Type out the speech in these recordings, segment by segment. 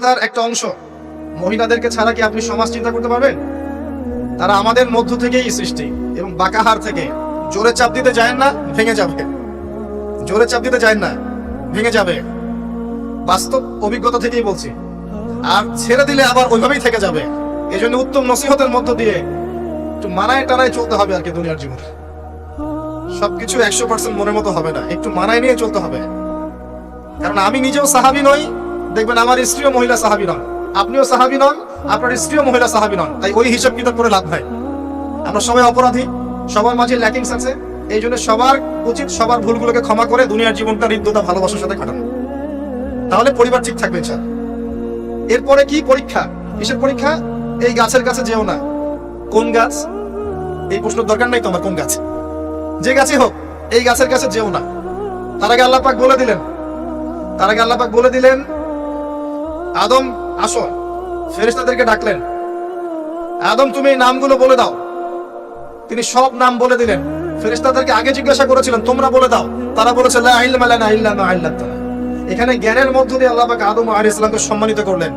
তার একটা অংশ। মহিলাদেরকে ছাড়া কি আপনি সমাজ চিন্তা করতে পারবেন? তারা আমাদের মধ্য থেকেই সৃষ্টি এবং বাঁকাহার থেকে জোরে চাপ দিতে যায় না, ভেঙে যাবে। জোরে চাপ দিতে যায় না, ভেঙে যাবে। বাস্তব অভিজ্ঞতা থেকেই বলছি। আর ছেড়ে দিলে আবার ওইভাবেই থেকে যাবে। এই জন্য উত্তম নসিহতের মধ্য দিয়ে একটু মানায় টানায় চলতে হবে আর কি দুনিয়ার জীবন। সবকিছু একশো পার্সেন্ট মনের মতো হবে না। একটু মানায় নিয়ে চলতে হবে। কারণ আমি নিজেও সাহাবি নই দেখবেন আমার স্ত্রীও মহিলা সাহাবি নন। আপনিও সাহাবি নন, আপনার স্ত্রীও মহিলা সাহাবি নন। তাই ওই হিসাব কিতাব করে লাভ নাই। আমরা সবাই অপরাধী, সবার মাঝে ল্যাকিংস আছে। এই জন্য সবার উচিত সবার ভুলগুলোকে ক্ষমা করে দুনিয়ার জীবনটা হৃদ্যতা, ভালোবাসার সাথে কাটানো। তাহলে পরিবার ঠিক থাকবে স্যার এরপরে কি পরীক্ষা? কিসের পরীক্ষা? এই গাছের কাছে যেও না। কোন গাছ? এই প্রশ্নের দরকার নাই তোমার কোন গাছ? যে গাছে হোক, এই গাছের কাছে যেও না। তার আগে আল্লাহ পাক বলে দিলেন। তার আগে আল্লাহ পাক বলে দিলেন আদম, আসো। ফেরেশতাদেরকে ডাকলেন। আদম, তুমি এই নামগুলো বলে দাও। তিনি সব নাম বলে দিলেন। ফেরেশতাদেরকে আগে জিজ্ঞাসা করেছিলেন, তোমরা বলে দাও। তারা বলেছে এখানে জ্ঞানের মধ্য দিয়ে আল্লাহ পাক আদম আলাইহিস ইসলামকে সম্মানিত করলেন।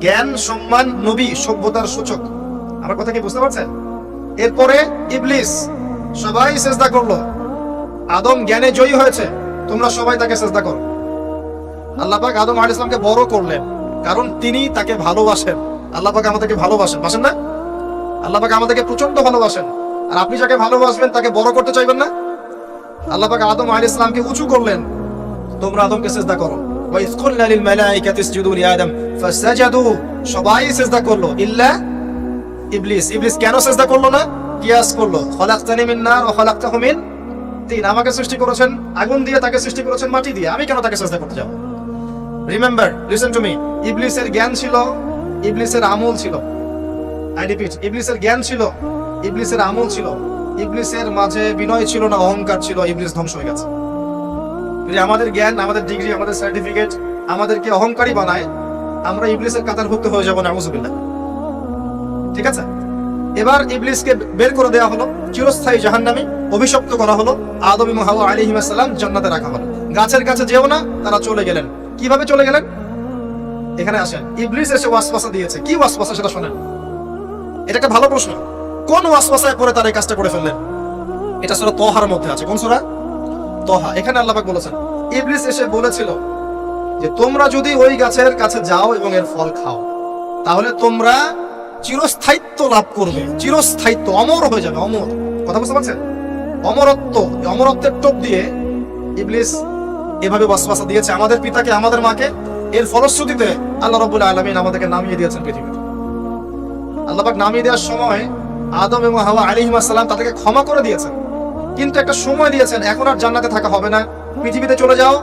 জ্ঞান, সম্মান, নবী, সভ্যতার সূচক। আমার কথা কি বুঝতে পারছেন? এরপরে ইবলিস সবাই চেষ্টা করল। আদম জ্ঞানে জয়ী হয়েছে। তোমরা সবাই তাকে চেষ্টা করো। আল্লাহ পাক আদম আলাইহিস ইসলামকে বড় করলেন। কারণ তিনি তাকে ভালোবাসেন। আল্লাহ পাক আমাদেরকে ভালোবাসেন। বাসেন না? আল্লাহ পাক আমাদেরকে প্রচণ্ড ভালোবাসেন। আর আপনি যাকে ভালোবাসবেন, তাকে বড় করতে চাইবেন না? আল্লাহ পাক আদম আলাইহিস ইসলামকে উঁচু করলেন। তোমরা আদমকে সেজদা করো। সবাই সেজদা করল। ইল্লা ইবলিস। ইবলিস কেন সেজদা করল না? কিয়াস করল। খলাকতানি মিন নার ওয়া খলাকতাহু মিন তিন। আমাকে সৃষ্টি করেছেন আগুন দিয়ে, তাকে সৃষ্টি করেছেন মাটি দিয়ে। আমি কেন তাকে সেজদা করতে যাব? রিমেম্বার লিসেন টু মি ইবলিসের জ্ঞান ছিল, ইবলিসের আমল ছিল। আই রিপিট ইবলিসের জ্ঞান ছিল, ইবলিসের আমল ছিল। ইবলিসের মাঝে বিনয় ছিল না, অহংকার ছিল, ইবলিস ধ্বংস হয়ে গেছে। আমাদের জ্ঞান, আমাদের ডিগ্রি আমাদের সার্টিফিকেট আমাদেরকে অহংকারী বানায়, আমরা ইবলিসের কাতারভুক্ত হয়ে যাব, নাউজুবিল্লাহ। ঠিক আছে? এবার ইবলিসকে বের করে দেওয়া হলো, চিরস্থায়ী জাহান্নামী অভিশপ্ত করা হলো, আদম এবং হাওয়া সালাম জান্নাতে রাখা হলো। গাছের কাছে যেও না, তারা চলে গেলেন। কীভাবে চলে গেলেন? এখানে আসেন। ইবলিস এসে ওয়াসওয়াসা দিয়েছে। কি ওয়াসওয়াসা সেটা শোনেন। এটা একটা ভালো প্রশ্ন। কোন ওয়াসওয়াসায় পরে তারা এই কাজটা করে ফেললেন? এটা সূরা তহার মধ্যে আছে। কোন সূরা? তহা। এখানে আল্লাহ বলেছেন, ইবলিস এসে বলেছিল যে, তোমরা যদি ওই গাছের কাছে যাও এবং এর ফল খাও, তাহলে তোমরা চিরস্থায়িত্ব লাভ করবে। চিরস্থায়িত্ব, অমর হয়ে যাবে, অমর। কথা বুঝতে পারছেন? অমরত্ব অমরত্বের টোপ দিয়ে ইবলিস এভাবে ওয়াসওয়াসা দিয়েছে আমাদের পিতাকে, আমাদের মাকে। এর ফলশ্রুতিতে আল্লাহ রাব্বুল আলামিন আমাদেরকে নামিয়ে দিয়েছেন পৃথিবীতে। আল্লাহবাক নামিয়ে দেওয়ার সময় আদম এবং হাওয়া আলাইহিস সালাম তাদেরকে ক্ষমা করে দিয়েছেন। কিন্তু একটা সময় দিয়েছেন, এখন আর জান্নাতে থাকা হবে না। পৃথিবীতে চলে যাও,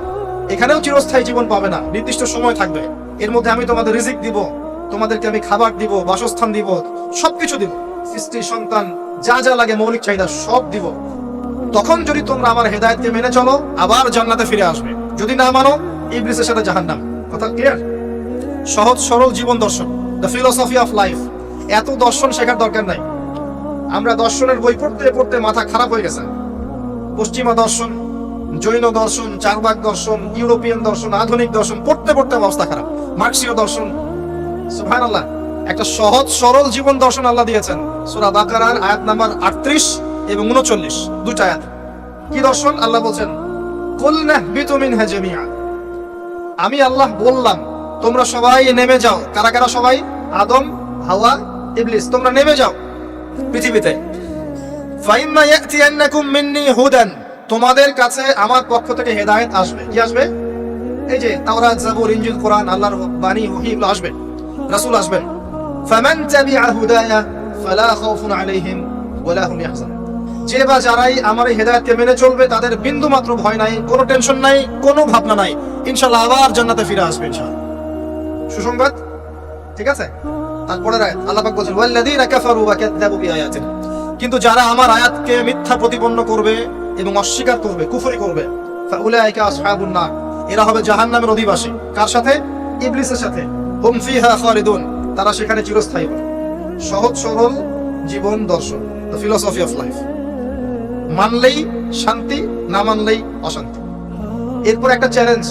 এখানেও চিরস্থায়ী জীবন পাবে না। নির্দিষ্ট সময় থাকবে। এর মধ্যে আমি তোমাদের রিজিক দিব, তোমাদেরকে আমি খাবার দিব, বাসস্থান দিব, সবকিছু দিব। সৃষ্টি, সন্তান, যা যা লাগে মৌলিক চাহিদা সব দিব। তখন যদি তোমরা আমার হেদায়েতকে মেনে চলো, আবার জান্নাতে ফিরে আসবে। যদি না মানো, ইবলিসের সাথে জাহান্নাম। কথা ক্লিয়ার সহজ, সরল জীবন দর্শন। দ্য ফিলোসফি অফ লাইফ এত দর্শন শেখার দরকার নাই। আমরা দর্শনের বই পড়তে পড়তে মাথা খারাপ হয়ে গেছে। পশ্চিমা দর্শন, জৈন দর্শন, চারবাগ দর্শন, ইউরোপিয়ান দর্শন, আধুনিক দর্শন, পড়তে পড়তে অবস্থা খারাপ। মার্ক্সীয় দর্শন। সুবহান আল্লাহ একটা সহজ, সরল জীবন দর্শন আল্লাহ দিয়েছেন। সূরা বাকারার আয়াত নাম্বার আটত্রিশ। এবং উনচল্লিশ দুটা আয়াত। কি দর্শন? আল্লাহ বলছেন আমি আল্লাহ বললাম, তোমরা সবাই নেমে যাও। কারা কারা সবাই? আদম, হাওয়া, ইবলিস। তোমরা নেমে যাও পৃথিবীতে। তোমাদের কাছে আমার পক্ষ থেকে হেদায়েত আসবে। কি আসবে? এই যে তাওরাত, জাবুর, ইনজিল, কোরআন, আল্লাহর বাণী, ওহী, এগুলো আসবে। রাসূল আসবেন। ফামান তাবিআ হুদায়া, ফালা খাউফুন আলাইহিম ওয়ালা হুম ইয়াহজানুন। যে বা যারাই আমার এই হেদায়েতকে মেনে চলবে, তাদের বিন্দু মাত্র ভয় নাই, কোনো টেনশন নাই, কোনো ভাবনা নাই। ইনশাআল্লাহ আবার জান্নাতে ফিরে আসবে সুসংবাদ? ঠিক আছে? তারপরে আয়াত, আল্লাহ বলেন ওয়াল্লাযীনা কাফারু ওয়া কাযযাবু বিআয়াতিনা। কিন্তু যারা আমার আয়াতকে মিথ্যা প্রতিপন্ন করবে এবং অস্বীকার করবে, কুফরি করবে, ফাউলাইকা আসহাবুন নার। এরা হবে জাহান্নামের অধিবাসী। কার সাথে? ইবলিসের সাথে। হুম ফিহা খালিদুন। তারা সেখানে চিরস্থায়ী হবে। সহজ সরল জীবন দর্শন। দ্য ফিলোসফি অফ লাইফ মানলেই শান্তি, না মানলেই অশান্তি। এরপর একটা চ্যালেঞ্জ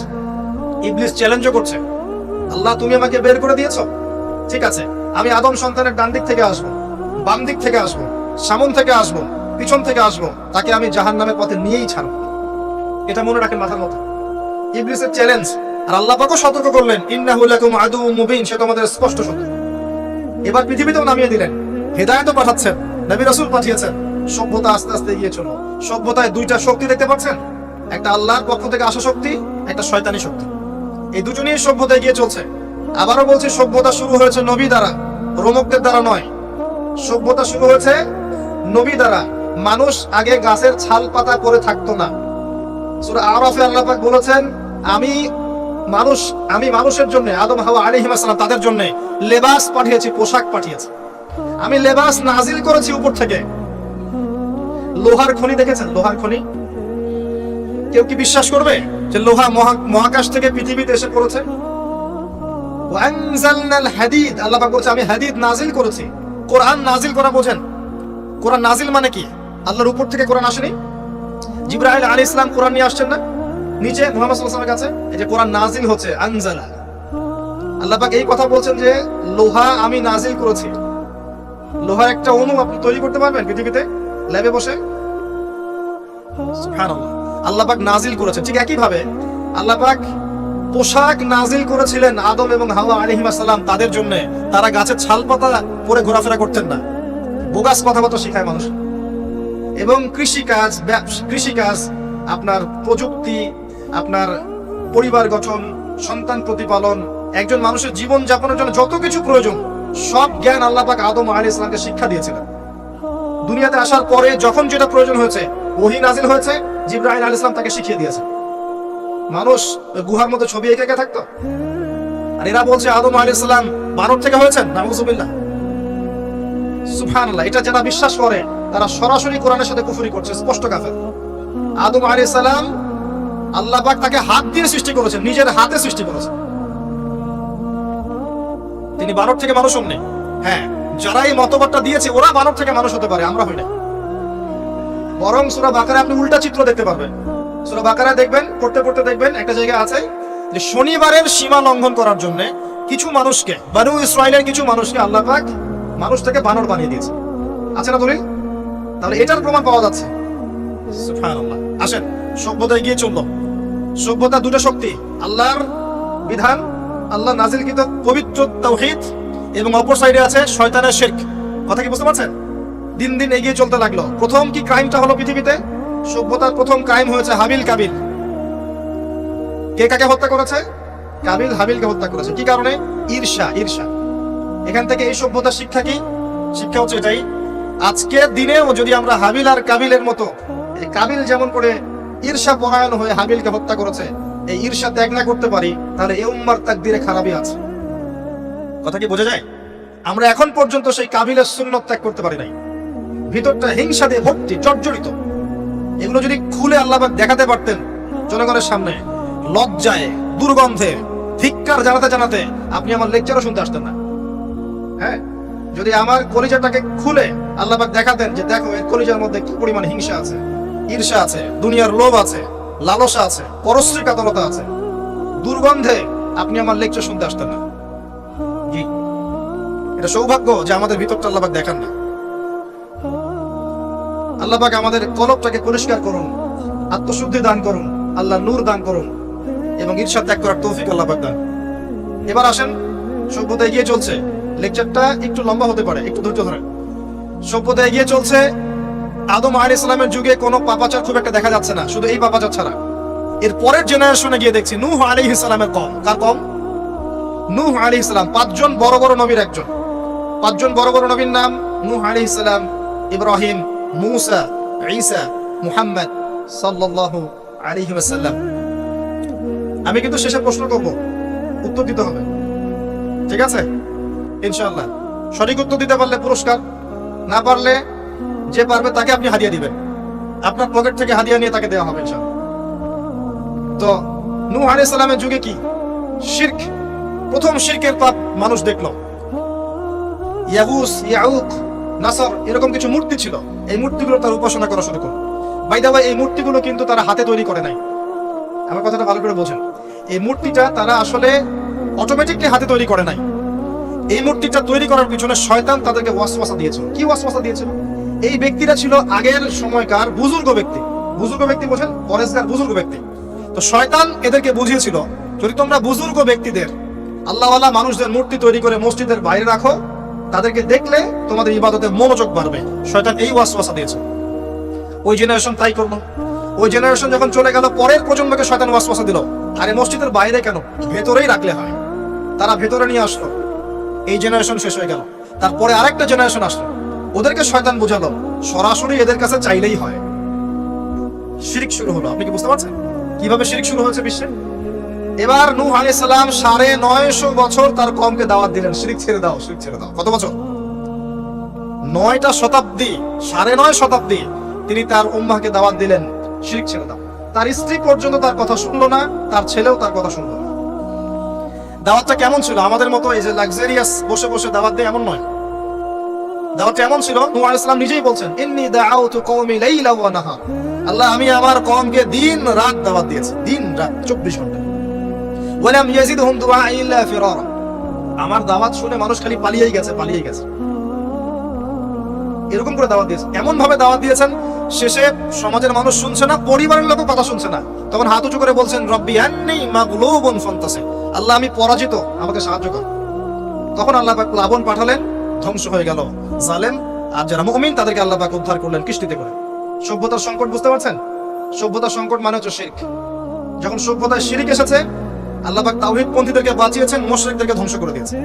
ইবলিস চ্যালেঞ্জও করছে। আল্লাহ, তুমি আমাকে বের করে দিয়েছ? ঠিক আছে, আমি আদম সন্তানের ডান দিক থেকে আসব, বাম দিক থেকে আসব, সামন থেকে আসব, পিছন থেকে আসব, তাকে আমি জাহান নামের পথে নিয়েই ছাড়বো। এটা মনে রাখেন মাথার মতো ইবলিসের চ্যালেঞ্জ আর আল্লাহ পাকও সতর্ক করলেন, ইন্নাহু লাকুম আদুউম মুবিন সে তোমাদের স্পষ্ট শত্রু এবার পৃথিবীতেও নামিয়ে দিলেন। হেদায়েতও পাঠাচ্ছেন, নবী রাসূল পাঠিয়েছেন। সভ্যতা আস্তে আস্তে এগিয়ে চলো। সভ্যতায় দুইটা শক্তি দেখতে পাচ্ছেন? একটা আল্লাহর পক্ষ থেকে আসা শক্তি, একটা শয়তানি শক্তি। এই দুজনেই সভ্যতা এগিয়ে চলছে। আবারও বলছি, সভ্যতা শুরু হয়েছে নবী দ্বারা রোমকদের দ্বারা নয়। সভ্যতা শুরু হয়েছে নবী দ্বারা। মানুষ আগে গাছের ছাল পাতা করে থাকতো না। সূরা আরাফে আল্লাহ পাক বলেছেন, আমি মানুষ, আমি মানুষের জন্য, আদম, হাওয়া আলাইহিস সালাম তাদের জন্য লেবাস পাঠিয়েছি, পোশাক পাঠিয়েছি। আমি লেবাস নাজিল করেছি উপর থেকে। লোহার খনি দেখেছেন? লোহার খনি? কেউ কি বিশ্বাস করবে যে লোহা মহাকাশ থেকে পৃথিবীতে এসে পড়েছে? আমি হাদিদ নাজিল করেছি। কোরআন নাজিল করা বোঝেন। কোরআন নাজিল মানে কি? আল্লাহর উপর থেকে কোরআন আসেনি? জিব্রাইল আলী ইসলাম কোরআন নিয়ে আসছেন না? নিচে মুহাম্মদ সাল্লাল্লাহু কাছে এই যে কোরআন নাজিল হচ্ছে, আনজালা। আল্লাহ এই কথা বলছেন যে, লোহা আমি নাজিল করেছি। লোহার একটা অণু, আপনি তৈরি করতে পারবেন পৃথিবীতে? ল্যাবে বসে? সুবহানাল্লাহ। আল্লাহ পাক নাজিল করেছেন, ঠিক একই ভাবে আল্লাহ পাক পোশাক নাজিল করেছিলেন আদম এবং হাওয়া আলাইহিস সালাম তাদের জন্য। তারা গাছের ছাল পাতা পরে ঘোরাফেরা করতেন না। বোগাস কথাবার্তা শেখায় মানুষ। এবং কৃষিকাজ কৃষিকাজ, আপনার প্রযুক্তি, আপনার পরিবার গঠন, সন্তান প্রতিপালন, একজন মানুষের জীবন যাপনের জন্য যত কিছু প্রয়োজন, সব জ্ঞান আল্লাহ পাক আদম আলী ইসলামকে শিক্ষা দিয়েছিলেন। দুনিয়াতে আসার পরে যখন যেটা প্রয়োজন হয়েছে, ওহি নাজিল হয়েছে জিব্রাহিম আলী ইসলাম তাকে শিখিয়ে দিয়েছে। মানুষ গুহার মধ্যে ছবি এঁকে থাকতো। আর এরা বলছে, আদম আলী ইসলাম বানর থেকে হয়েছেন? নামুজুবিল্লাহ সুবহানাল্লাহ, এটা যারা বিশ্বাস করে, তারা সরাসরি কোরআনের সাথে কুফরি করছে, স্পষ্ট কাফের। আদম আলাইহিস সালাম আল্লাহ পাক তাকে হাত দিয়ে সৃষ্টি করেছেন, নিজের হাতে সৃষ্টি করেছেন। তিনি বানর থেকে মানুষ হননি হ্যাঁ। যারা এই মতবাদটা দিয়েছে, ওরা বানর থেকে মানুষ হতে পারে, আমরা হই না। বরং সূরা বাকারা আপনি উল্টা চিত্র দেখতে পারবেন। সূরা বাকারা দেখবেন, পড়তে পড়তে দেখবেন, একটা জায়গা আছে যে শনিবারের সীমা লঙ্ঘন করার জন্য কিছু মানুষকে, বানু ইসরায়েলের কিছু মানুষকে আল্লাহ পাক মানুষ থেকে বানর বানিয়ে দিয়েছে। আছে না দলিল? তাহলে এটার প্রমাণ পাওয়া যাচ্ছে। আসেন সভ্যতা এগিয়ে চলল। সভ্যতা দুটো শক্তি, আল্লাহর বিধান, আল্লাহ নাজিলকৃত পবিত্র তাওহীদ এবং অপর সাইডে আছে শয়তানের শিরক। কথা কি বুঝতে পারছেন? দিন দিন এগিয়ে চলতে লাগল। প্রথম কি ক্রাইমটা হলো পৃথিবীতে? সভ্যতার প্রথম ক্রাইম হয়েছে হাবিল কাবিল। কে কাকে হত্যা করেছে? কাবিল হাবিলকে হত্যা করেছে। কি কারণে? ঈর্ষা ঈর্ষা। এখান থেকে এই সভ্যতার শিক্ষা কি? শিক্ষা হচ্ছে এটাই। আজকের দিনেও যদি আমরা হাবিল আর কাবিলের মতো, এই কাবিল যেমন করে ঈর্ষা পরায়ণ হয়ে হাবিলকে হত্যা করেছে, এই ঈর্ষা ত্যাগ না করতে পারি, তাহলে এই উম্মার তাকদিরে খারাপই আছে। কথা কি বোঝা যায়? আমরা এখন পর্যন্ত সেই কাবিলের সুন্নত ত্যাগ করতে পারি নাই। ভিতরটা হিংসা দিয়ে ভর্তি, জর্জরিত। এগুলো যদি খুলে আল্লাহ দেখাতে পারতেন, জনগণের সামনে লজ্জায়, দুর্গন্ধে, ধিক্কার জানাতে জানাতে আপনি আমার লেকচারও শুনতে আসতেন না। হ্যাঁ? যদি আমার কলিজাটাকে খুলে আল্লাহ দেখাতেন যে দেখো এর কলিজার মধ্যে কি পরিমাণ হিংসা আছে, ঈর্ষা আছে, দুনিয়ার লোভ আছে, লালসা আছে, পরশ্রী কাতরতা আছে, দুর্গন্ধে আপনি আমার লেকচার শুনতে আসতেন না। এটা সৌভাগ্য যে আমাদের ভিতরটা আল্লাহ দেখান না। আল্লাহবাক আমাদের কলবটাকে পরিষ্কার করুন, আত্মশুদ্ধি দান করুন আল্লাহ নূর দান করুন এবং ঈর্ষা ত্যাগ করার তৌফিক আল্লাহবাক দান। এবার আসেন, সভ্যতা এগিয়ে চলছে। লেকচারটা একটু লম্বা হতে পারে, একটু ধৈর্য ধরেন। সভ্যতা এগিয়ে চলছে। আদম আলী ইসলামের যুগে কোনো পাপাচার খুব একটা দেখা যাচ্ছে না, শুধু এই পাপাচার ছাড়া। এর পরের জেনারেশনে গিয়ে দেখছি, নূহ আলী ইসলামের কম। কার কম? নূহ আলী ইসলাম পাঁচজন বড় বড় নবীর একজন। পাঁচজন বড় বড় নবীর নাম, নূহ আলী ইসলাম ইব্রাহিম, মুসা, ঈসা, মুহাম্মদ সাল্লাল্লাহু আলাইহি ওয়াসাল্লাম। আমি কিন্তু শেষে প্রশ্ন করব, উত্তর দিতে হবে। ঠিক আছে? ইনশাআল্লাহ। সঠিক উত্তর দিতে পারলে পুরস্কার, না পারলে যে পারবে তাকে আপনি হাদিয়া দিবেন। আপনার পকেট থেকে হাদিয়া নিয়ে তাকে দেওয়া হবে তো নূহ আলাইহিস সালামের যুগে কি? শিরক, প্রথম শিরকের পাপ মানুষ দেখল। ইয়াগুস ইয়াউক, নাসর, এরকম কিছু মূর্তি ছিল। এই মূর্তিগুলো তার উপাসনা করা শুরু করল। বাই দা এই মূর্তিগুলো কিন্তু তারা হাতে তৈরি করে নাই। আমার কথাটা ভালো করে বোঝেন। এই মূর্তিটা তারা আসলে অটোমেটিকলি হাতে তৈরি করে নাই। এই মূর্তিটা তৈরি করার পিছনে শয়তান তাদেরকে ওয়াসওয়াসা দিয়েছিল। কি ওয়াসওয়াসা দিয়েছিল? এই ব্যক্তিরা ছিল আগের সময়কার বুজুর্গ ব্যক্তি। বুজুর্গ ব্যক্তি বোঝেন? পরেশগার বুজুর্গ ব্যক্তি। তো শয়তান এদেরকে বুঝিয়েছিল, যদি তোমরা বুজুর্গ ব্যক্তিদের, আল্লাহওয়ালা মানুষদের মূর্তি তৈরি করে মসজিদের বাইরে রাখো তাদেরকে দেখলে তোমাদের ইবাদতে মনোযোগ বাড়বে। শয়তান এই ওয়াসওয়াসা দিয়েছে। ওই জেনারেশন তাই করল। ওই জেনারেশন যখন চলে গেল, পরের প্রজন্মকে শয়তান ওয়াসওয়াসা দিল। আরে মসজিদের বাইরে কেন? ভেতরেই রাখলে হয়। তারা ভেতরে নিয়ে আসলো। এই জেনারেশন শেষ হয়ে গেল। তারপরে আরেকটা জেনারেশন আসলো। ওদেরকে শয়তান বোঝালো। সরাসরি এদের কাছে চাইলেই হয়। শিরিক শুরু হলো। আপনি কি বুঝতে পারছেন? কীভাবে শিরিক শুরু হয়েছে বিশ্বে? এবার নূহ আলাইহিস সালাম সাড়ে নয়শো বছর তার কমকে দাওয়াত দিলেন। শিরিক ছেড়ে দাও, শিরিক ছেড়ে দাও। কত বছর? নয়টা শতাব্দী, সাড়ে নয় শতাব্দী তিনি তার উম্মাহকে দাওয়াত দিলেন। শিরিক ছেড়ে দাও। তার স্ত্রী পর্যন্ত তার কথা শুনলো না, তার ছেলেও তার কথা শুনলো না। দাওয়াতটা কেমন ছিল? আমাদের মতো এই যে লাক্সারিয়াস বসে বসে দাওয়াত দেয় এমন নয়। দাওয়াতটা এমন ছিল, নূহ আলাইহিস নিজেই বলছেন, ইন্নী দাআউতু কওমি লাইলা ওয়া নাহার। আল্লাহ, আমি আমার কওমকে দিন রাত দাওয়াত দিয়েছি, দিন রাত 24 ঘণ্টা। আমার দাওয়াত শুনে মানুষ খালি পালিয়েই গেছে পালিয়েই গেছে। এরকম করে দাওয়াত এমন ভাবে দাওয়াত দিয়েছেন, শেষে সমাজের মানুষ শুনছে না, পরিবারের লোকও কথা শুনছে না। তখন হাত উঁচু করে বলছেন, রব্বি আন্নি আল্লাহ, আমি পরাজিত, আমাকে সাহায্য কর। তখন আল্লাহ পাক প্লাবন পাঠালেন, ধ্বংস হয়ে গেল। জালেম আর যারা মুমিন, তাদেরকে আল্লাহ পাক উদ্ধার করলেন কিস্তিতে করে। সভ্যতার সংকট বুঝতে পারছেন? সভ্যতার সংকট মানে হচ্ছে শিরক। যখন সভ্যতায় শিরিক এসেছে আল্লাহ পাক তাওহীদ পন্থীদেরকে বাঁচিয়েছেন, মুশরিকদেরকে ধ্বংস করে দিয়েছে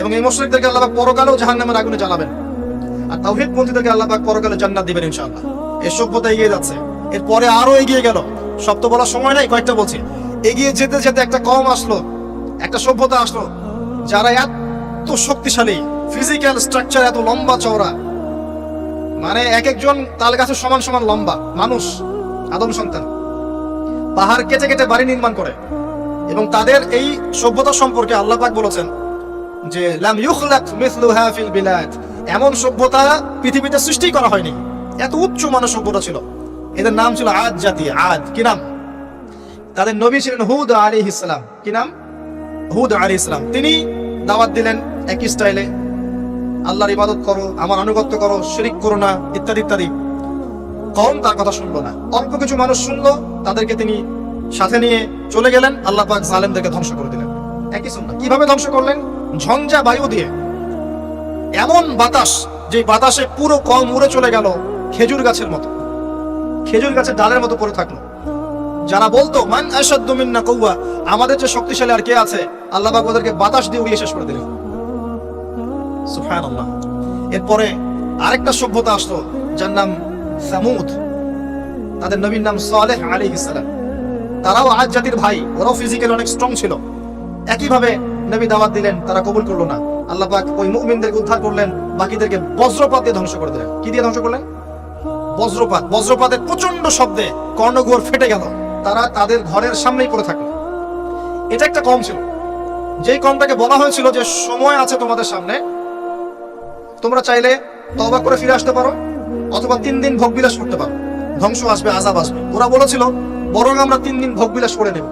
এবং এই মুশরিকদেরকে আল্লাহ পাক পরকালেও জাহান্নামের আগুনে জ্বালাবেন। আর তাওহীদ পন্থীদেরকে আল্লাহ পাক পরকালে জান্নাত দিবেন, ইনশাআল্লাহ। এই সভ্যতা এগিয়ে যাচ্ছে। এরপরে আরও এগিয়ে গেল। সব তো বলার সময় নাই, কয়েকটা বলছি। এগিয়ে যেতে যেতে একটা কম আসলো, একটা সভ্যতা আসলো, যারা এত শক্তিশালী ফিজিক্যাল স্ট্রাকচার এত লম্বা চওড়া। মানে এক একজন তাল গাছের সমান সমান লম্বা, মানুষ, আদম সন্তান। পাহাড় কেটে কেটে বাড়ি নির্মাণ করে। এবং তাদের এই সভ্যতা সম্পর্কে আল্লাহ পাক বলেছেন যে, লাম ইউখলাক মিসলুহা ফিল বিলাদ। এমন সভ্যতা পৃথিবীতে সৃষ্টি করা হয়নি। এত উচ্চ মানের সভ্যতা ছিল। এদের নাম ছিল আদ জাতি, আদ। কি নাম? তাদের নবী ছিলেন হুদ আলী ইসলাম কি নাম? হুদ আলী ইসলাম তিনি দাওয়াত দিলেন একই স্টাইলে, আল্লাহর ইবাদত করো, আমার আনুগত্য করো, শিরিক করো না, ইত্যাদি ইত্যাদি। কম তার কথা শুনলো না। অল্প কিছু মানুষ শুনলো, তাদেরকে তিনি সাথে নিয়ে চলে গেলেন, আল্লাহ পাক জালেমদেরকে ধ্বংস করে দিলেন। একই শুননা কীভাবে ধ্বংস করলেন? ঝঞ্ঝা বায়ু দিয়ে। এমন বাতাস যে বাতাসে পুরো কম উড়ে চলে গেল খেজুর গাছের মতো। খেজুর গাছের ডালের মতো পড়ে থাকল। যারা বলতো, মান আসাদ্দু মিন্না কৌয়া আমাদের যে শক্তিশালী আর কে আছে? আল্লাহ পাক ওদেরকে বাতাস দিয়ে উড়িয়ে শেষ করে দিলেন। সুবহানাল্লাহ। এরপরে আরেকটা সভ্যতা আসলো, যার নাম সামুদ। তাদের নবীর নাম সালেহ আলাইহিস সালাম। তারাও আজ জাতির ভাই। ওরাও ফিজিক্যালি অনেক স্ট্রং ছিল। একইভাবে নবী দাওয়াত দিলেন, তারা কবুল করল না। আল্লাহ পাক ওই মুমিনদেরকে উদ্ধার করলেন, বাকিদেরকে বজ্রপাত দিয়ে ধ্বংস করে দিলেন। কি দিয়ে ধ্বংস করলেন? বজ্রপাত। বজ্রপাতের প্রচণ্ড শব্দে কর্ণগোর ফেটে গেল। তারা তাদের ঘরের সামনেই পড়ে থাকল। এটা একটা কম ছিল। যেই কমটাকে বলা হয়েছিল যে, সময় আছে তোমাদের সামনে। তোমরা চাইলে তবা করে ফিরে আসতে পারো, অথবা তিন দিন ভোগবিলাস করতে পারো। ধ্বংস আসবে আজাব আসবে। ওরা বলেছিল বরং আমরা তিন দিন ভোগবিলাস করে নেব।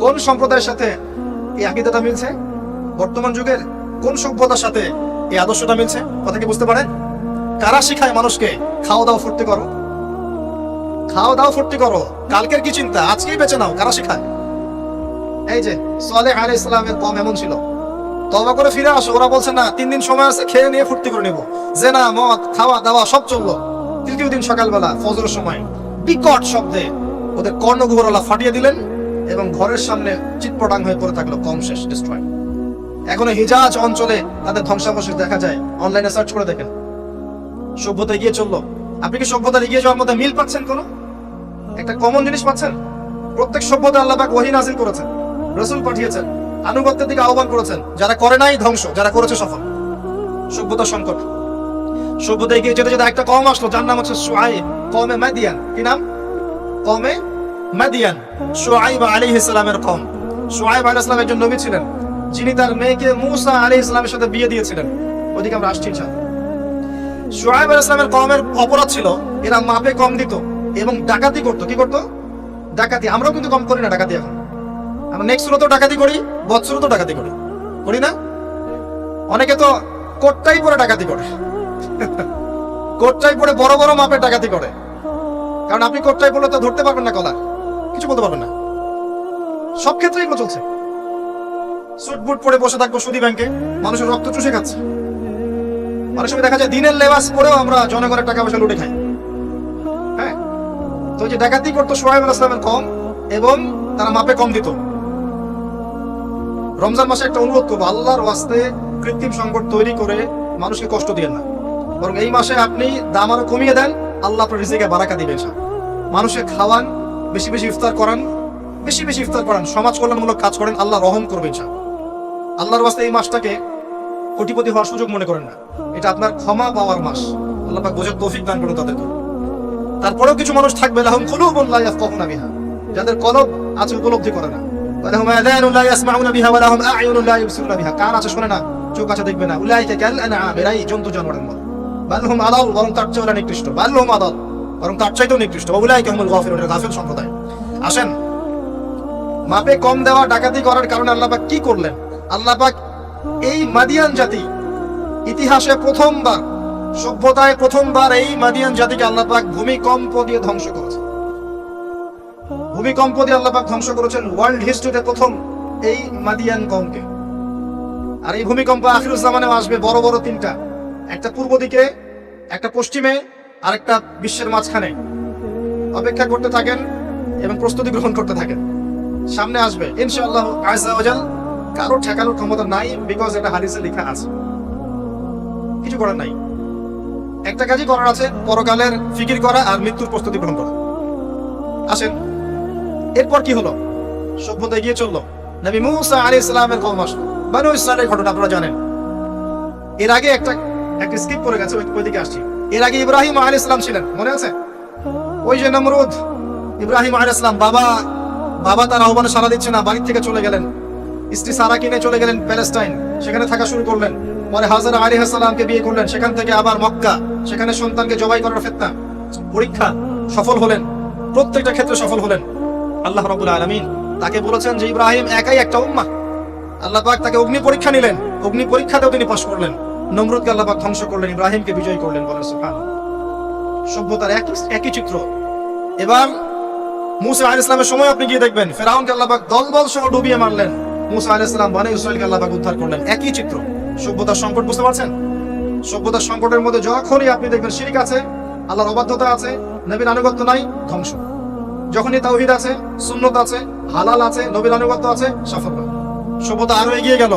কোন সম্প্রদায়ের সাথে এই আকিদাটা মিলছে? বর্তমান যুগের কোন সভ্যতার সাথে এই আদর্শটা মিলছে? কথা কি বুঝতে পারেন? কারা শিখায় মানুষকে খাওয়া দাওয়া ফুর্তি করো খাওয়া দাওয়া ফুর্তি করো। কালকের কি চিন্তা? আজকেই বেঁচে নাও, কারা শিখায়? এই যে, সালেহ আলাইহিস সালামের কম এমন ছিল। তবা করে ফিরে আসো, ওরা বলছে, না, তিন দিন সময় আছে, খেয়ে নিয়ে ফুর্তি করে নেব। জেনা, মদ, খাওয়া, দাওয়া, সব চলল। তৃতীয় দিন সকালবেলা, ফজরের সময়। বিকট শব্দে ওদের কর্ণগুহরলা ফাটিয়ে দিলেন এবং ঘরের সামনে চিৎপটাং হয়ে পড়ে থাকল কম শেষ ডিস্ট্রয় এখনও হিজাজ অঞ্চলে তাদের ধ্বংসাবশেষ দেখা যায়। অনলাইনে সার্চ করে দেখেন। সভ্যতা এগিয়ে চলল। আপনি কি সভ্যতার এগিয়ে যাওয়ার মধ্যে মিল পাচ্ছেন কোনো? একটা কমন জিনিস পাচ্ছেন? প্রত্যেক সভ্যতা আল্লাহ পাক ওহী নাজিল করেছেন, রসুল পাঠিয়েছেন, আনুগত্যের দিকে আহ্বান করেছেন, যারা করে নাই ধ্বংস, যারা করেছে সফল। সভ্যতা সংকট। সভ্যতা এগিয়ে যেতে যেতে একটা কম আসলো, যার নাম হচ্ছে সুআইব। কমে মাদিয়ান কি নাম? কমে মাদিয়ান সুআইব আলাইহিস সালামের কম সুআইব আলাইহিস সালাম একজন নবী ছিলেন। যিনি তার মেয়েকে মুসা আলী ইসলামের সাথে বিয়ে দিয়েছিলেন। ওদিকে আমরা আসছি ইনশাআল্লাহ। সুআইব আলাইহিস সালামের কমের অপরাধ ছিল, এরা মাপে কম দিত এবং ডাকাতি করতো। কি করতো? ডাকাতি। আমরাও কিন্তু কম করি না ডাকাতি এখন। আমরা নেক্সট তো ডাকাতি করি বৎসরও তো ডাকাতি করি। করি না? অনেকে তো কোটটাই পরে ডাকাতি করে। কোটটাই পরে বড় বড় মাপের ডাকাতি করে। কারণ আপনি কোটটাই পড়লে তো ধরতে পারবেন না কলা কিছু বলতে পারবেন না। সব ক্ষেত্রে এগুলো চলছে। সুট বুট পরে বসে থাকব সুদী ব্যাংকে। মানুষের রক্ত চুষে খাচ্ছে। সময় দেখা যায় দিনের লেবাস পরেও আমরা জনগণের টাকা পয়সা লুটে খাই। হ্যাঁ? তো যে ডাকাতি করতো সোহাইব আল ইসলামের কম এবং তারা মাপে কম দিত। রমজান মাসে একটা অনুরোধ করব, আল্লাহর ওয়াস্তে কৃত্রিম সংকট তৈরি করে মানুষকে কষ্ট দিবেন না। বরং এই মাসে আপনি দাম আরও কমিয়ে দেন, আল্লাহ আপনার রিজিকে বারাকা দিবেন সব মানুষকে খাওয়ান, বেশি বেশি ইফতার করান, বেশি বেশি ইফতার করান, সমাজ কল্যাণমূলক কাজ করেন, আল্লাহ রহম করবেন সব আল্লাহর ওয়াস্তে এই মাসটাকে কোটিপতি হওয়ার সুযোগ মনে করেন না। এটা আপনার ক্ষমা পাওয়ার মাস। আল্লাহ পাক বোঝার তৌফিক দান করুন তাদেরকে। তারপরেও কিছু মানুষ থাকবে, লাহুম কুলুবুন লা ইয়াফকাহুনা বিহা। যাদের কলব আছে উপলব্ধি করে না। ওয়ালাহুম লাহুম চোখ আছে, দেখবে না। উলাইকা জন্তু জানোয়ারের মতো। বাল হুম আদাল বরং তার চেয়ে নিকৃষ্ট। বাল হুম আদাল বরং তার চাইতেও নিকৃষ্ট। উলাইকা হুমুল গাফিরুন এরা গাফিল সম্প্রদায়। আসেন। মাপে কম দেওয়া ডাকাতি করার কারণে আল্লাপাক কি করলেন? আল্লাহ পাক এই মাদিয়ান জাতি ইতিহাসে প্রথমবার, সভ্যতায় প্রথমবার এই মাদিয়ান জাতিকে আল্লাহ পাক ভূমিকম্প দিয়ে ধ্বংস করেছে। ভূমিকম্প দিয়ে আল্লাহ পাক ধ্বংস করেছেন ওয়ার্ল্ড হিস্ট্রিতে প্রথম এই মাদিয়ান কমকে। আর এই ভূমিকম্প আখিরুজ্জামানেও আসবে বড় বড় তিনটা। একটা পূর্ব দিকে, একটা পশ্চিমে, আর একটা বিশ্বের মাঝখানে। অপেক্ষা করতে থাকেন এবং প্রস্তুতি গ্রহণ করতে থাকেন। সামনে আসবে, ইনশাআল্লাহ ওয়াজাল কারও ঠেকানোর ক্ষমতা নাই বিকজ এটা হাদিসে লেখা আছে। কিছু করার নাই। একটা কাজই করার আছে, পরকালের ফিকির করা আর মৃত্যুর প্রস্তুতি গ্রহণ করা। আসেন, এরপর কি হলো? সভ্যতা এগিয়ে চলল। নবী মুসা আলী ইসলামের আসলো। বানু ইসলামের ঘটনা আপনারা জানেন। এর আগে একটা একটা স্কিপ করে গেছে আসছি। এর আগে ইব্রাহিম আলী ইসলাম ছিলেন, মনে আছে? ওই যে নমরুদ, ইব্রাহিম আলী ইসলাম বাবা বাবা তার আহ্বানে সারা দিচ্ছে না, বাড়ি থেকে চলে গেলেন। স্ত্রী সারা কিনে চলে গেলেন প্যালেস্টাইন, সেখানে থাকা শুরু করলেন। পরে হাজার আলী হাসালামকে বিয়ে করলেন, সেখান থেকে আবার মক্কা, সেখানে সন্তানকে জবাই করার ফেতনা। পরীক্ষা, সফল হলেন, প্রত্যেকটা ক্ষেত্রে সফল হলেন। আল্লাহ রাব্বুল আলামিন তাকে বলেছেন যে, ইব্রাহিম একাই একটা উম্মাহ। আল্লাহ পাক তাকে অগ্নি পরীক্ষা নিলেন, অগ্নি পরীক্ষাতেও তিনি পাশ করলেন। নমরুদকে আল্লাহ ধ্বংস করলেন, ইব্রাহিমকে বিজয় করলেন বলেন, সুবহানাল্লাহ। সভ্যতার একই চিত্র। এবার মুসা আলাইহিস ইসলামের সময় আপনি গিয়ে দেখবেন, ফেরাউনকে আল্লাহ পাক দলবল সহ ডুবিয়ে মারলেন। মুসা আলাইহিস সালাম বনে ইসরাইলকে আল্লাপাক উদ্ধার করলেন। একই চিত্র। সভ্যতার সংকট বুঝতে পারছেন? সভ্যতার সংকটের মধ্যে যখনই আপনি দেখবেন শিরিক আছে, আল্লাহর অবাধ্যতা আছে, নবীর আনুগত্য নাই, ধ্বংস। যখনই তাওহীদ আছে, সুন্নত আছে, হালাল আছে, নবীর আনুগত্য আছে সাফল্য সভ্যতা আরও এগিয়ে গেল।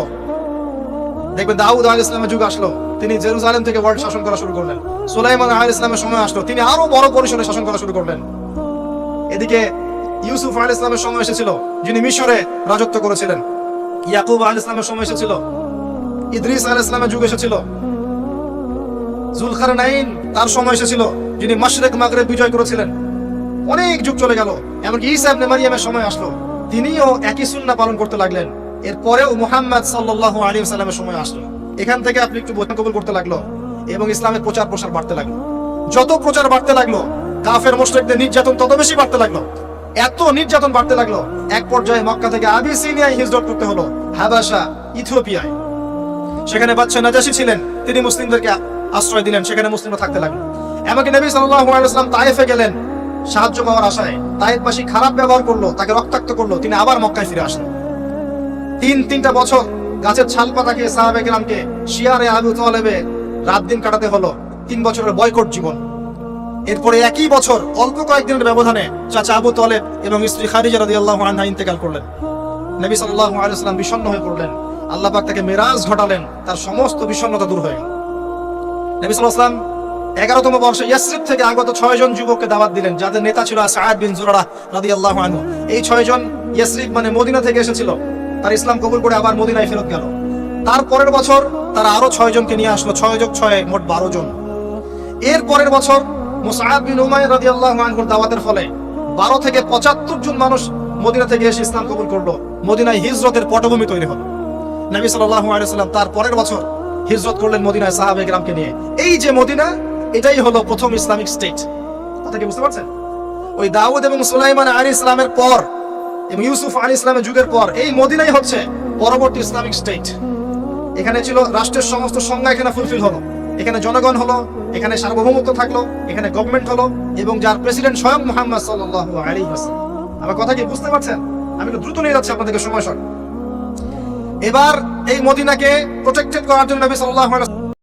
দেখবেন দাউদ আল ইসলামের যুগ আসলো। তিনি জেরুজালেম থেকে ওয়ার্ল্ড শাসন করা শুরু করলেন। সুলাইমান আল ইসলামের সময় আসলো। তিনি আরও বড় পরিসরে শাসন করা শুরু করলেন। এদিকে ইউসুফ আল ইসলামের সময় এসেছিল, যিনি মিশরে রাজত্ব করেছিলেন। ইয়াকুব আল ইসলামের সময় এসেছিল। ইদ্রিস আল ইসলামের যুগ এসেছিল। জুলখার নাইন তার সময় এসেছিল, যিনি মাশরেক মাগরে বিজয় করেছিলেন। অনেক যুগ চলে গেল, এমনকি ঈসা ইবনে মারিয়ামের সময় আসলো। তিনিও একই সুন্নাহ পালন করতে লাগলেন। এরপরেও মুহাম্মদ সাল্লাল্লাহু আলাইহি সাল্লামের সময় আসলো। এখান থেকে আপনি একটু বোঝা করতে লাগল এবং ইসলামের প্রচার প্রসার বাড়তে লাগল। যত প্রচার বাড়তে লাগল, কাফের, মুশরিকদের নির্যাতন তত বেশি বাড়তে লাগল। এত নির্যাতন বাড়তে লাগল, এক পর্যায়ে মক্কা থেকে আবিসিনিয়ায় হিজরত করতে হলো হাবাসা, ইথিওপিয়ায়। সেখানে বাচ্চা নাজাসি ছিলেন, তিনি মুসলিমদেরকে আশ্রয় দিলেন, সেখানে মুসলিমরা থাকতে লাগল। এমনকি নবী ওয়াসাল্লাম তায়েফে গেলেন সাহায্য পাওয়ার আশায়। তায়েফবাসী খারাপ ব্যবহার করল, তাকে রক্তাক্ত করল, তিনি আবার মক্কায় ফিরে আসলেন। তিন তিনটা বছর গাছের ছাল পাতা খেয়ে সাহাবে গ্রামকে শিয়ারে আবু তালেবে রাত দিন কাটাতে হলো। তিন বছরের বয়কট জীবন। এরপরে একই বছর অল্প কয়েকদিনের ব্যবধানে চাচা আবু তালেব এবং স্ত্রী খাদিজা রাদিয়াল্লাহু আনহা ইন্তেকাল করলেন। নবী ওয়াসাল্লাম বিষণ্ণ হয়ে পড়লেন। আল্লাহ পাক তাকে মেরাজ ঘটালেন, তার সমস্ত বিষণ্ণতা দূর হয়ে গেল। নবী সাল্লাল্লাহু এগারোতম বর্ষে ইয়াসরিব থেকে আগত ছয় জন যুবককে দাওয়াত দিলেন, যাদের নেতা ছিল সাআদ বিন জুরারা রাদিয়াল্লাহু আনহু। এই ছয় জন ইয়াসরিব মানে মদিনা থেকে এসেছিল। তার ইসলাম কবুল করে আবার মদিনায় ফেরত গেল। তার পরের বছর তারা আরও ছয় জনকে নিয়ে আসলো, ছয় যোগ ছয়, মোট বারো জন। এর পরের বছর দাওয়াতের ফলে বারো থেকে পঁচাত্তর জন মানুষ মদিনা থেকে এসে ইসলাম কবুল করল। মদিনায় হিজরতের পটভূমি তৈরি হলো। নবী সাল্লাম তার পরের বছর হিজরত করলেন মদিনায় সাহাবে গ্রামকে নিয়ে। এই যে মদিনা, এটাই হলো প্রথম ইসলামিক স্টেট। কথা কি বুঝতে পারছেন? ওই দাউদ এবং সুলাইমান আলী ইসলামের পর এবং ইউসুফ আলী ইসলামের যুগের পর, এই মদিনাই হচ্ছে পরবর্তী ইসলামিক স্টেট। এখানে ছিল রাষ্ট্রের সমস্ত সংজ্ঞা এখানে ফুলফিল হলো। এখানে জনগণ হলো, এখানে সার্বভৌমত্ব থাকল, এখানে গভর্নমেন্ট হলো এবং যার প্রেসিডেন্ট স্বয়ং মোহাম্মদ সাল্লাল্লাহু আলাইহি ওয়াসাল্লাম। আমার কথা কি বুঝতে পারছেন? আমি একটু দ্রুত নিয়ে যাচ্ছি আপনাদেরকে সময় শর্ট এবার এই মদিনাকে প্রোটেক্টেড করার জন্য নবী ওয়াসাল্লাম